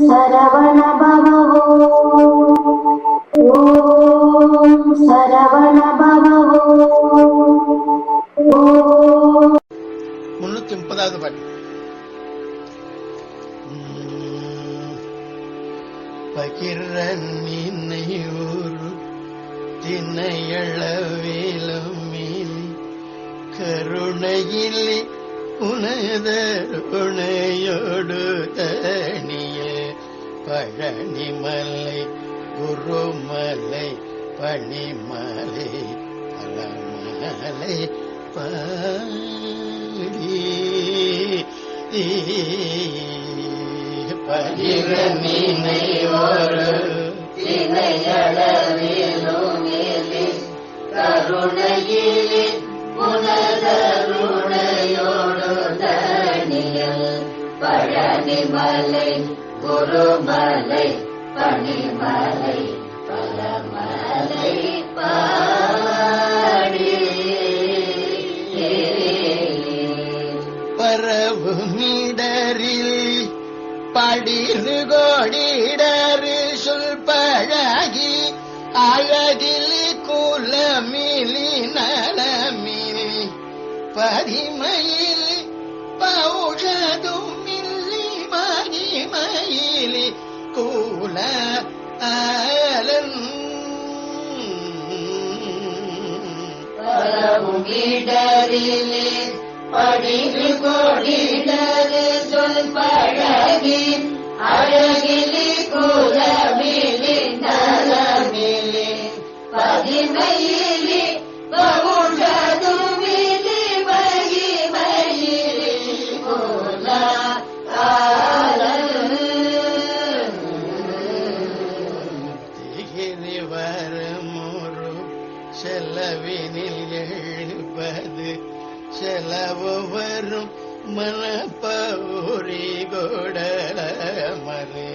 சரவண பவோ ஓம் சரவண பவோ முன்னூத்தி முப்பதாவது பாட்டு பகிர நினைவொரு திணையளவிலும் மேலி கருணையிலே உனதருணையோடு தனியே பழனிமலை குருமலை பனிமலை பலமலை பாடி. பகிர நினைவோரு கருணையிலே உனதருணையோடு தனியல் பழனிமலை குருமலை பனிமலை பலமலை பாடி. பரவுமிடரில் படிரு கோடிடரு சொல் பழகி அழகில் குலமிலி நலமிலி பரிமையில் மகிமையிலி கூல ஆலன் பரவுமிடரிலே திகிரி செலவினில் எழுப்பது செலவு வரும் மனப்பௌரி கொடமறு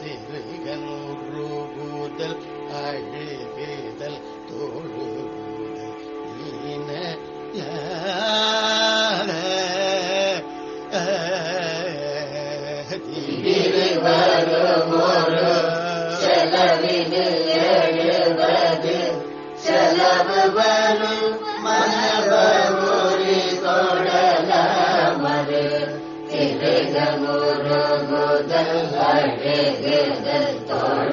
திருகனூறு கூதல் அழுகுதல் தோழுகுதல் ஈன யான திகிரி செலவினில் செலவு வரும் மனபூரி கொடலமது திருகமுரு முதல் அழுகுதல் தோழுகுதல்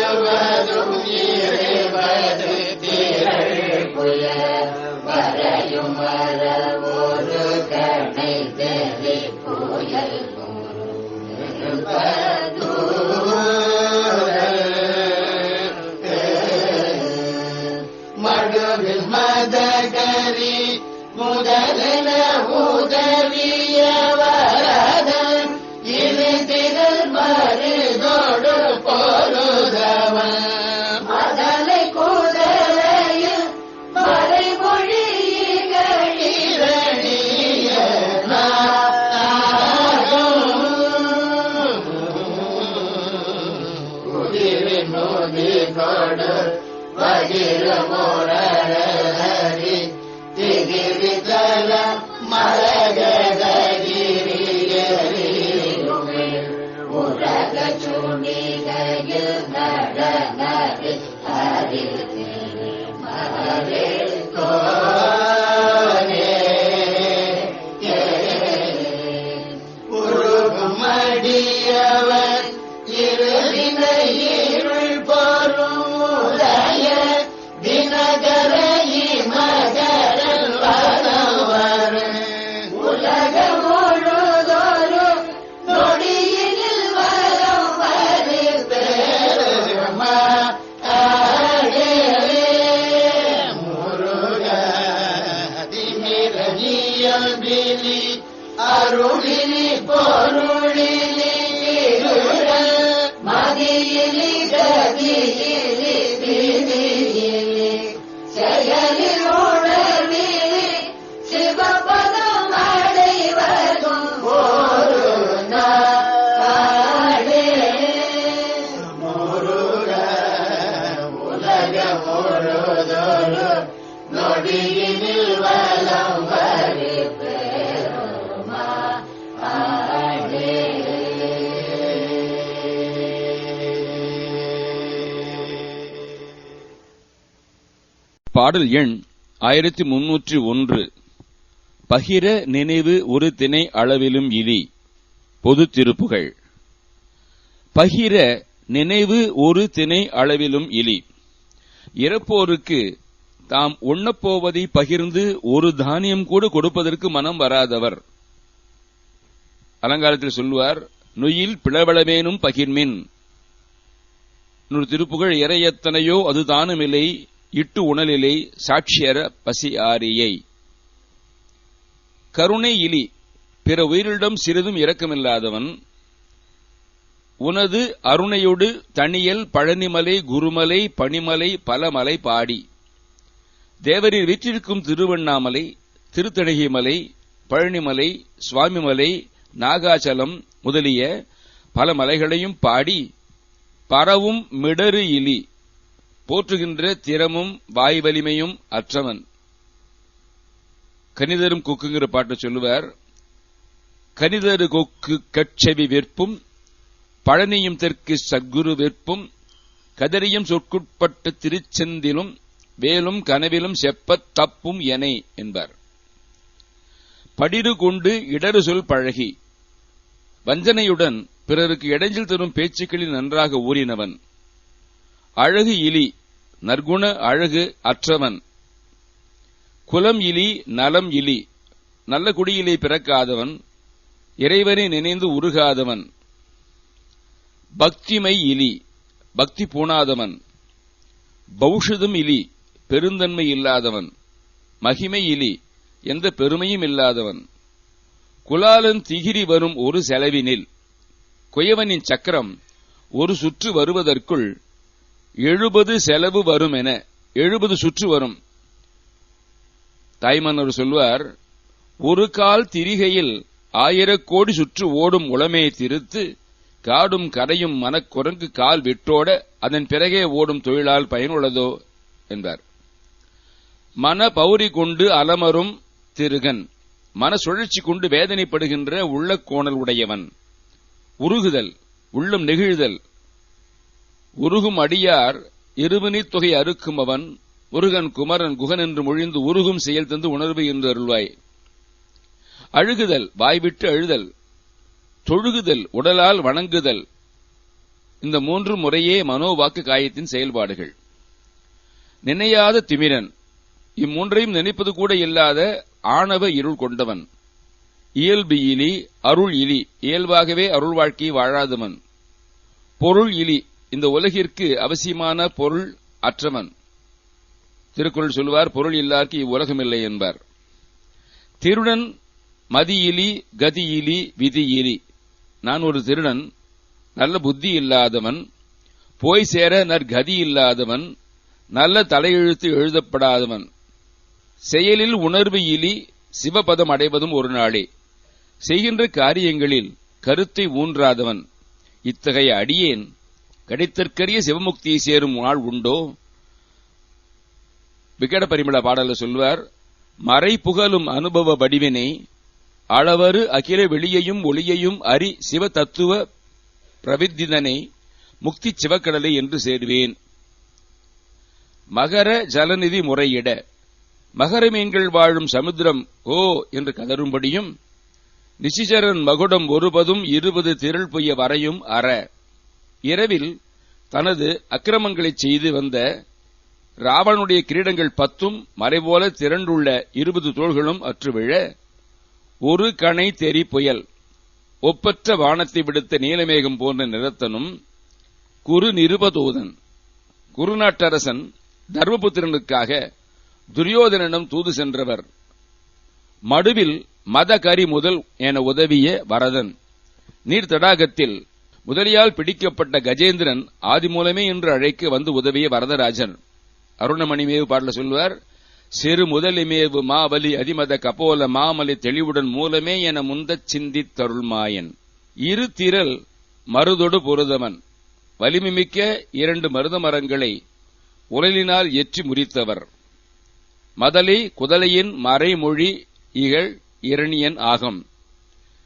திரள் பாடல் எண் ஆயிரத்தி முன்னூற்றி ஒன்று. பகிர நினைவு ஒரு திணை அளவிலும் இலி. பொது திருப்புகள். பகிர நினைவு ஒரு திணை அளவிலும் இலி. இறப்போருக்கு தாம் உண்ணப்போவதை பகிர்ந்து ஒரு தானியம் கூட கொடுப்பதற்கு மனம் வராதவர். அலங்காரத்தில் சொல்வார் நொயில் பிளவளவேனும் பகிர்மின். இன்னொரு திருப்புகழ் இறையத்தனையோ அது தானுமில்லை. இட்டு உணலிலை சாட்சியர பசி ஆரியை கருணை இலி பிற உயிரிடம் சிறிதும் இரக்கமில்லாதவன் உனது அருணையொடு தனியல் பழனிமலை குருமலை பனிமலை பல மலை பாடி. தேவரில் வீற்றிருக்கும் திருவண்ணாமலை திருத்தணிகை மலை பழனிமலை சுவாமிமலை நாகாச்சலம் முதலிய பல மலைகளையும் பாடி பரவும் மிடரு இலி. போற்றுகின்ற திறமும் வாய் வலிமையும் அற்றவன். கனிதரும் கொக்குங்கிற பாட்டு சொல்லுவார். கனிதரு கொக்கு கட்செவி வெற்பும் பழனியும் தெற்கு சக்குரு வெற்பும் கதறியும் சொற்குட்பட்டு திருச்செந்திலும் வேலும் கனவிலும் செப்பத் தப்பும் எனை என்பார். படிடு கொண்டு இடறு சொல் பழகி வஞ்சனையுடன் பிறருக்கு இடைஞ்சில் தரும் பேச்சுக்களில் நன்றாக ஊறினவன். அழகு இலி நற்குண அழகு அற்றவன். குலம் இலி நலம் இலி. நல்ல குடியிலே பிறக்காதவன் இறைவனை நினைந்து உருகாதவன். பக்திமை இலி பக்தி பூணாதவன். பௌஷதம் இலி பெருந்தன்மை இல்லாதவன். மகிமை இலி எந்த பெருமையும் இல்லாதவன். குலாலன் திகிரி வரும் ஒரு செலவினில் குயவனின் சக்கரம் ஒரு சுற்று வருவதற்குள் எழுபது செலவு வரும் என எழுபது சுற்று வரும். தாய்மன்னர் சொல்வார் ஒரு கால் திரிகையில் ஆயிரக் கோடி சுற்று ஓடும் உளமே திருத்து காடும் கரையும் மனக்குரங்கு கால் விட்டோட அதன் பிறகே ஓடும் தொழிலால் பயனுள்ளதோ என்பார். மன பௌரி கொண்டு அலமரும் திருகன். மன சுழற்சி கொண்டு வேதனைப்படுகின்ற உள்ள கோணல் உடையவன். உருகுதல் உள்ளம் நெகிழ்தல் உருகும் அடியார் இருவினித் தொகை அறுக்கும் அவன் முருகன் குமரன் குகன் என்று மொழிந்து உருகும் செயல் தந்து உணர்வு என்று அருள்வாய். அழுகுதல் வாய்விட்டு அழுதல் தொழுகுதல் உடலால் வணங்குதல் இந்த மூன்று முறையே மனோவாக்கு காயத்தின் செயல்பாடுகள். நினையாத திமிரன் இம்மூன்றையும் நினைப்பது கூட இல்லாத ஆணவ இருள் கொண்டவன். இயல்பு இலி அருள் இலி இயல்பாகவே அருள் வாழ்க்கையை வாழாதவன். பொருள் இலி இந்த உலகிற்கு அவசியமான பொருள் அற்றவன். திருக்குறள் சொல்லுவார் பொருள் இல்லார்க்கு இவ்வுலகமில்லை என்பார். திருடன் மதியிலி கதியிலி விதியிலி. நான் ஒரு திருடன் நல்ல புத்தி இல்லாதவன் போய் சேர நற்கதி இல்லாதவன் நல்ல தலையெழுத்து எழுதப்படாதவன். செயலில் உணர்வு இலி சிவபதம் அடைவதும் ஒரு நாளே. செய்கின்ற காரியங்களில் கருத்தை ஊன்றாதவன். இத்தகைய அடியேன் கிடைத்தற்கரிய சிவமுக்தியை சேரும் நாள் உண்டோ? விகட பரிமள பாடல சொல்வார் மறை புகழும் அனுபவ வடிவினை அளவரு அகில வெளியையும் ஒளியையும் அரி சிவ தத்துவ பிரவித்திதனை முக்தி சிவக்கடலை என்று சேருவேன். மகர ஜலநிதி முறையிட மகர மீன்கள் வாழும் சமுத்திரம் ஓ என்று கதரும்படியும் நிசிச்சரன் மகுடம் ஒருபதும் இருபது திரள் பொய்ய வரையும் அற. இரவில் தனது அக்கிரமங்களை செய்து வந்த ராவனுடைய கிரீடங்கள் பத்தும் மறைபோல திரண்டுள்ள இருபது தோள்களும் அற்றுவிழ ஒரு கணை தெரி புயல் ஒப்பற்ற வானத்தை விடுத்த நீலமேகம் போன்ற நிறத்தனும் குரு நிருபதூதன் குருநாட்டரசன் தர்மபுத்திரனுக்காக துரியோதனனும் தூது சென்றவர். மடுவில் மத கரி முதல் என உதவிய வரதன். நீர் தடாகத்தில் முதலியால் பிடிக்கப்பட்ட கஜேந்திரன் ஆதி மூலமே என்று அழைக்க வந்து உதவிய வரதராஜன். அருணமணிமேவு பாடல சொல்வார் சிறு முதலிமேவு மாவலி அதிமத கபோல மாமலி தெளிவுடன் மூலமே என முந்தச் சிந்தி தருள்மாயன். இரு திரள் மருதொடு பொருதவன். வலிமைமிக்க இரண்டு மருத மரங்களை உரலினால் எற்றி முறித்தவர். மதலி குதலையின் மறைமொழி இகழ் இரணியன் ஆகும்.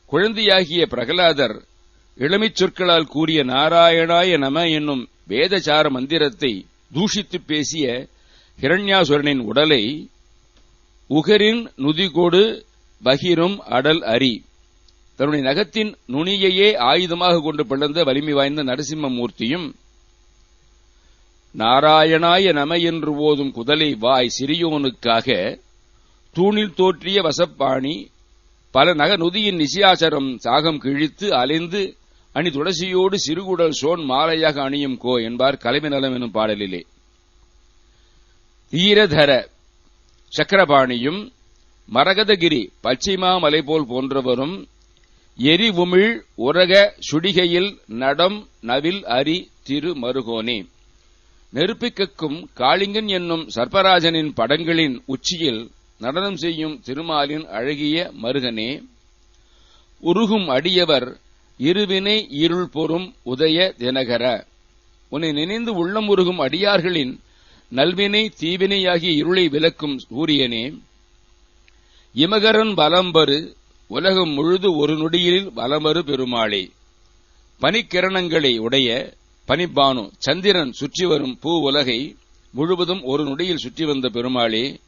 குழந்தையாகிய பிரகலாதர் இளமைச் சொற்களால் கூறிய நாராயணாய நம என்னும் வேதசார மந்திரத்தை தூஷித்துப் பேசிய ஹிரண்யாசுரனின் உடலை உகரின் நுதிகொடு பகிரும் அடல் அரி. தன்னுடைய நகத்தின் நுனியையே ஆயுதமாக கொண்டு பிளந்த வலிமை வாய்ந்த நரசிம்மமூர்த்தியும் நாராயணாய நம என்று ஓதும் குதலை வாய் சிறியோனுக்காக தூணில் தோற்றிய வசப்பாணி பல நக நொதியின் நிசியாசரம் சாகம் கிழித்து அலைந்து அணி துளசியோடு சிறுகுடல் சோன் மாலையாக அணியும் கோ என்பார் கலைமை நலம் எனும் பாடலிலே. தீரதர சக்கரபாணியும் மரகதகிரி பச்சைமாமலை போல் போன்றவரும் எரி உமிழ் உரக சுடிகையில் நடம் நவில் அரி திரு மருகோனே. நெருப்பிக்கக்கும் காளிங்கன் என்னும் சர்பராஜனின் படங்களின் உச்சியில் நடனம் செய்யும் திருமாலின் அழகிய மருகனே. உருகும் அடியவர் இருவினை இருள் பொறும் உதய தினகர. உன்னை நினைந்து உள்ளம் உருகும் அடியார்களின் நல்வினை தீவினையாகிய இருளை விலக்கும் சூரியனே. இமகரன் வலம்பரு உலகம் முழுது ஒரு நொடியில் வலமறு பெருமாளே. பனிக்கிரணங்களை உடைய பனிப்பானு சந்திரன் சுற்றி வரும் பூ உலகை முழுவதும் ஒரு நொடியில் சுற்றி வந்த பெருமாளே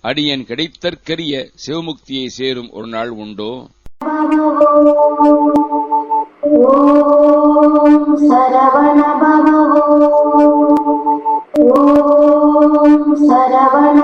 அடியன் கிடைத்தற்கரிய சிவமுக்தியை சேரும் ஒரு நாள் உண்டோ? ॐ सरवण भव ॐ सरवण